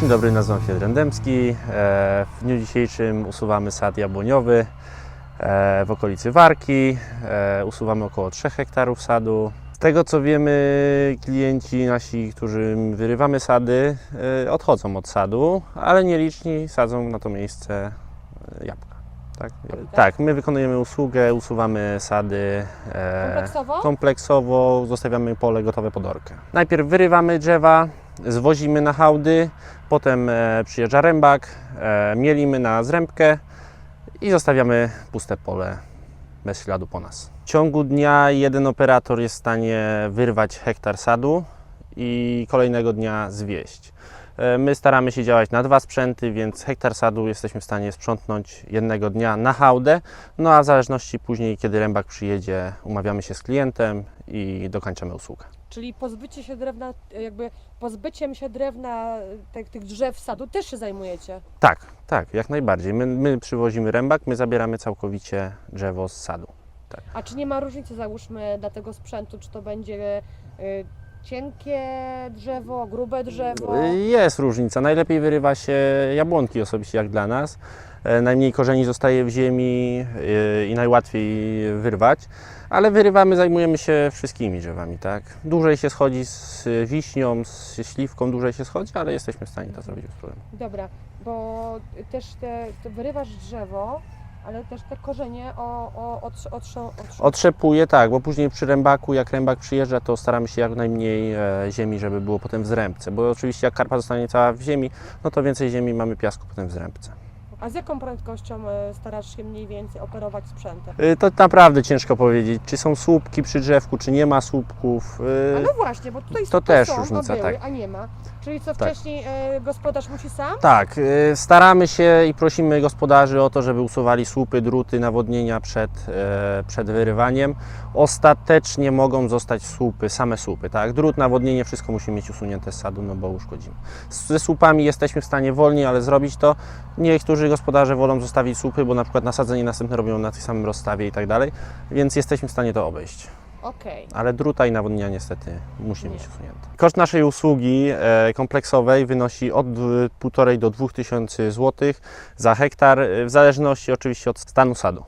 Dzień dobry, nazywam się Drendemski. E, W dniu dzisiejszym usuwamy sad jabłoniowy e, w okolicy Warki. E, Usuwamy około 3 hektarów sadu. Z tego co wiemy, klienci nasi, którym wyrywamy sady, odchodzą od sadu, ale nieliczni sadzą na to miejsce jabłka. Tak, tak my wykonujemy usługę, usuwamy sady Kompleksowo? kompleksowo, zostawiamy pole gotowe pod orkę. Najpierw wyrywamy drzewa, zwozimy na hałdy, potem e, przyjeżdża rębak, e, mielimy na zrębkę i zostawiamy puste pole bez śladu po nas. W ciągu dnia jeden operator jest w stanie wyrwać hektar sadu i kolejnego dnia zwieść. E, My staramy się działać na dwa sprzęty, więc hektar sadu jesteśmy w stanie sprzątnąć jednego dnia na hałdę, no a w zależności później, kiedy rębak przyjedzie, umawiamy się z klientem i dokończamy usługę. Czyli pozbycie się drewna, jakby pozbyciem się drewna tych, tych drzew sadu też się zajmujecie. Tak, tak, jak najbardziej. My, my przywozimy rębak, my zabieramy całkowicie drzewo z sadu. A czy nie ma różnicy, załóżmy, dla tego sprzętu, czy to będzie cienkie drzewo, grube drzewo? Jest różnica. Najlepiej wyrywa się jabłonki osobiście jak dla nas. E, Najmniej korzeni zostaje w ziemi e, i najłatwiej wyrwać, ale wyrywamy, zajmujemy się wszystkimi drzewami, tak? Dłużej się schodzi z wiśnią, z śliwką, dłużej się schodzi, ale jesteśmy w stanie to zrobić bez problemu. Dobra, bo też te, te wyrywasz drzewo, ale też te korzenie o, o, otrz, otrzą, otrz, Otrzepuje, tak, bo później przy rębaku, jak rębak przyjeżdża, to staramy się jak najmniej e, ziemi, żeby było potem w zrębce, bo oczywiście jak karpa zostanie cała w ziemi, no to więcej ziemi mamy piasku potem w zrębce. A z jaką prędkością y, starasz się mniej więcej operować sprzętem? Y, To naprawdę ciężko powiedzieć, czy są słupki przy drzewku, czy nie ma słupków. y, A no właśnie, bo tutaj to też są, różnica, były, tak. a nie ma. Czyli co Tak. wcześniej e, gospodarz musi sam? Tak, y, staramy się i prosimy gospodarzy o to, żeby usuwali słupy, druty, nawodnienia przed, e, przed wyrywaniem. Ostatecznie mogą zostać słupy, same słupy, tak? Drut, nawodnienie, wszystko musi mieć usunięte z sadu, no bo uszkodzimy. Ze słupami jesteśmy w stanie wolniej, ale zrobić to. Niektórzy gospodarze wolą zostawić słupy, bo na przykład nasadzenie następne robią na tym samym rozstawie i tak dalej, więc jesteśmy w stanie to obejść. Okej. ale druta i nawodnienia niestety musi mieć usunięte. Koszt naszej usługi e, kompleksowej wynosi od 1,5 do 2000 zł za hektar, e, w zależności oczywiście od stanu sadu.